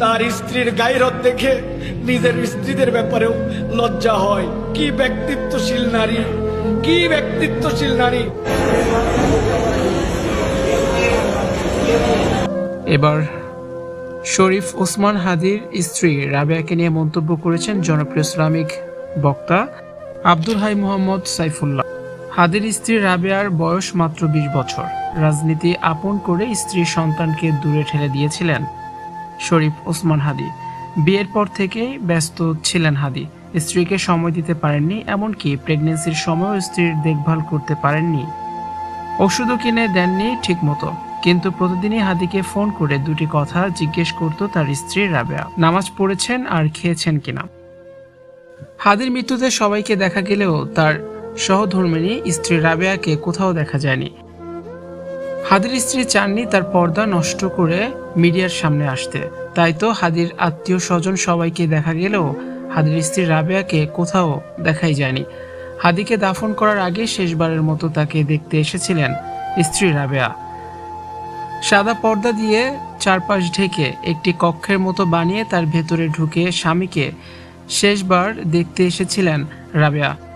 তার স্ত্রীর গাইরত দেখে নিজের স্ত্রীদের ব্যাপারেও লজ্জা হয়। কি ব্যক্তিত্বশীল নারী? কি ব্যক্তিত্বশীল নারী? এবার শরীফ ওসমান হাদির স্ত্রী রাবেয়াকে নিয়ে মন্তব্য করেছেন জনপ্রিয় ইসলামিক বক্তা আব্দুল হাই মোহাম্মদ সাইফুল্লাহ। হাদির স্ত্রী রাবেয়ার বয়স মাত্র বিশ বছর। রাজনীতি আপন করে স্ত্রীর সন্তানকে দূরে ঠেলে দিয়েছিলেন। শরীফ ওসমান হাদি। বিয়ের পর থেকেই ব্যস্ত ছিলেন হাদি। স্ত্রীকে সময় দিতে পারেননি, এমনকি প্রেগনেন্সির সময়ও স্ত্রীর দেখভাল করতে পারেননি। ওষুধও কিনে দেননি ঠিকমতো। কিন্তু প্রতিদিনই হাদিকে ফোন করে দুটি কথা জিজ্ঞেস করত তার স্ত্রী রাবেয়া। নামাজ পড়েছেন আর খেয়েছেন কিনা। হাদির মৃত্যুতে সবাইকে দেখা গেলেও তার সহধর্মিনী স্ত্রী রাবেয়াকে কোথাও দেখা যায়নি। হাদির স্ত্রী চাননি তার পর্দা নষ্ট করে মিডিয়ার সামনে আসতে। তাই তো হাদির আত্মীয় স্বজন সবাইকে দেখা গেলেও হাদির স্ত্রী রাবেয়াকে কোথাও দেখাই যায়নি। হাদিকে দাফন করার আগে শেষবারের মতো তাকে দেখতে এসেছিলেন স্ত্রী রাবেয়া। সাদা পর্দা দিয়ে চারপাশ ঢেকে একটি কক্ষের মতো বানিয়ে তার ভেতরে ঢুকে স্বামীকে শেষবার দেখতে এসেছিলেন রাবেয়া।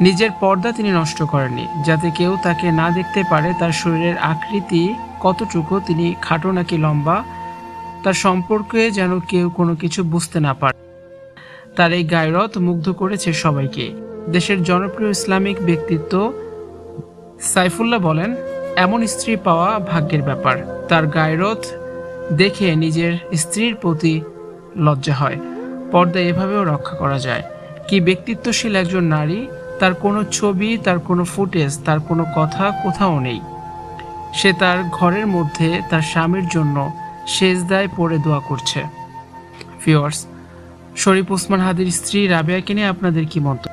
নিজের পর্দা তিনি নষ্ট করেননি, যাতে কেউ তাকে না দেখতে পারে তার শরীরের আকৃতি কতটুকু তিনি খাটো নাকি লম্বা, তার সম্পর্কে যেন কেউ কোনো কিছু বুঝতে না পারে। তার এই গায়রত মুগ্ধ করেছে সবাইকে। দেশের জনপ্রিয় ইসলামিক ব্যক্তিত্ব সাইফুল্লাহ বলেন, এমন স্ত্রী পাওয়া ভাগ্যের ব্যাপার। তার গায়রত দেখে নিজের স্ত্রীর প্রতি লজ্জা হয়। পর্দা এভাবেও রক্ষা করা যায়। কি ব্যক্তিত্বশীল একজন নারী তার কোনো ছবি, তার কোনো ফুটেজ, তার কোনো কথা কোথাও নেই। সে তার ঘরের মধ্যে তার স্বামীর জন্য সেজদায় পড়ে দোয়া করছে। ফিওর্স শরীফ ওসমান হাদির স্ত্রী রাবেয়াকে নিয়ে আপনাদের কি মন্তব্য?